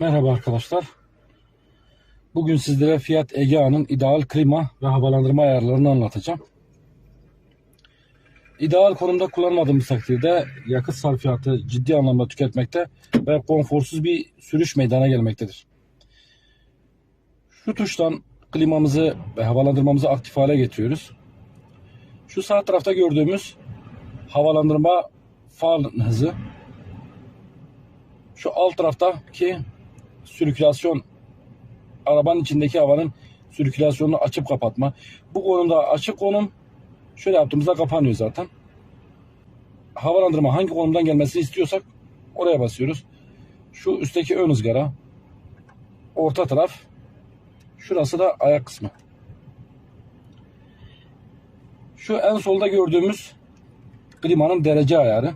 Merhaba arkadaşlar. Bugün sizlere Fiat Egea'nın ideal klima ve havalandırma ayarlarını anlatacağım. İdeal konumda kullanmadığımız takdirde yakıt sarfiyatı ciddi anlamda tüketmekte ve konforsuz bir sürüş meydana gelmektedir. Şu tuştan klimamızı ve havalandırmamızı aktif hale getiriyoruz. Şu sağ tarafta gördüğümüz havalandırma far hızı. Şu alt taraftaki sirkülasyon arabanın içindeki havanın sirkülasyonunu açıp kapatma. Bu konumda açık konum şöyle yaptığımızda kapanıyor zaten. Havalandırma hangi konumdan gelmesini istiyorsak oraya basıyoruz. Şu üstteki ön ızgara orta taraf şurası da ayak kısmı. Şu en solda gördüğümüz klimanın derece ayarı.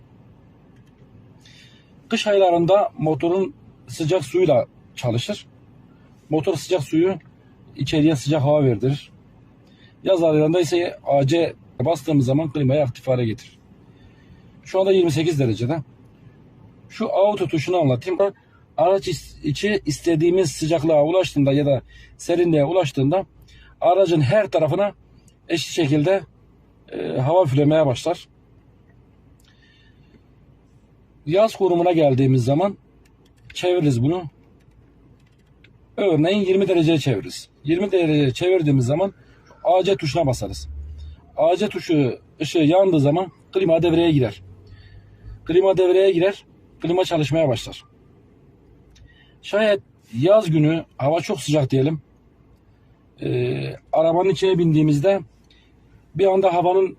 Kış aylarında motorun sıcak suyla çalışır. Motor sıcak suyu içeriye sıcak hava verdirir. Yaz aylarında ise AC bastığımız zaman klimayı aktif hale getirir. Şu anda 28 derecede. Şu auto tuşunu anlatayım. Araç içi istediğimiz sıcaklığa ulaştığında ya da serinliğe ulaştığında aracın her tarafına eşit şekilde e, hava üflemeye başlar. Yaz konumuna geldiğimiz zaman çeviririz bunu. Örneğin 20 dereceye çeviririz. 20 dereceye çevirdiğimiz zaman AC tuşuna basarız. AC tuşu ışığı yandığı zaman klima devreye girer. Klima devreye girer, klima çalışmaya başlar. Şayet yaz günü hava çok sıcak diyelim. Ee, arabanın içine bindiğimizde bir anda havanın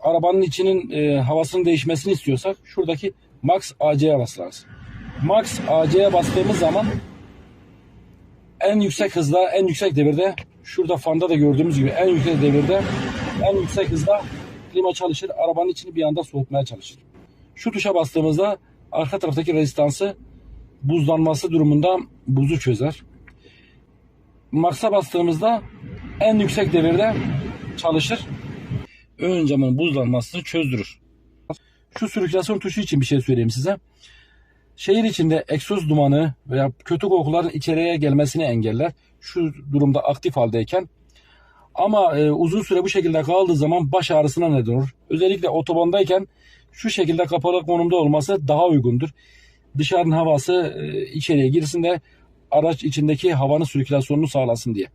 arabanın içinin e, havasının değişmesini istiyorsak şuradaki Max AC'ye basarız. Max AC'ye bastığımız zaman en yüksek hızda, en yüksek devirde şurada fanda da gördüğümüz gibi en yüksek devirde, en yüksek hızda klima çalışır. Arabanın içini bir anda soğutmaya çalışır. Şu tuşa bastığımızda arka taraftaki rezistansı buzlanması durumunda buzu çözer. Max'a bastığımızda en yüksek devirde çalışır. Ön camın buzlanmasını çözdürür. Şu sirkülasyon tuşu için bir şey söyleyeyim size. Şehir içinde egzoz dumanı veya kötü kokuların içeriye gelmesini engeller. Şu durumda aktif haldeyken. Ama e, uzun süre bu şekilde kaldığı zaman baş ağrısına neden olur. Özellikle otobandayken şu şekilde kapalı konumda olması daha uygundur. Dışarının havası e, içeriye girsin de araç içindeki havanın sirkülasyonunu sağlasın diye.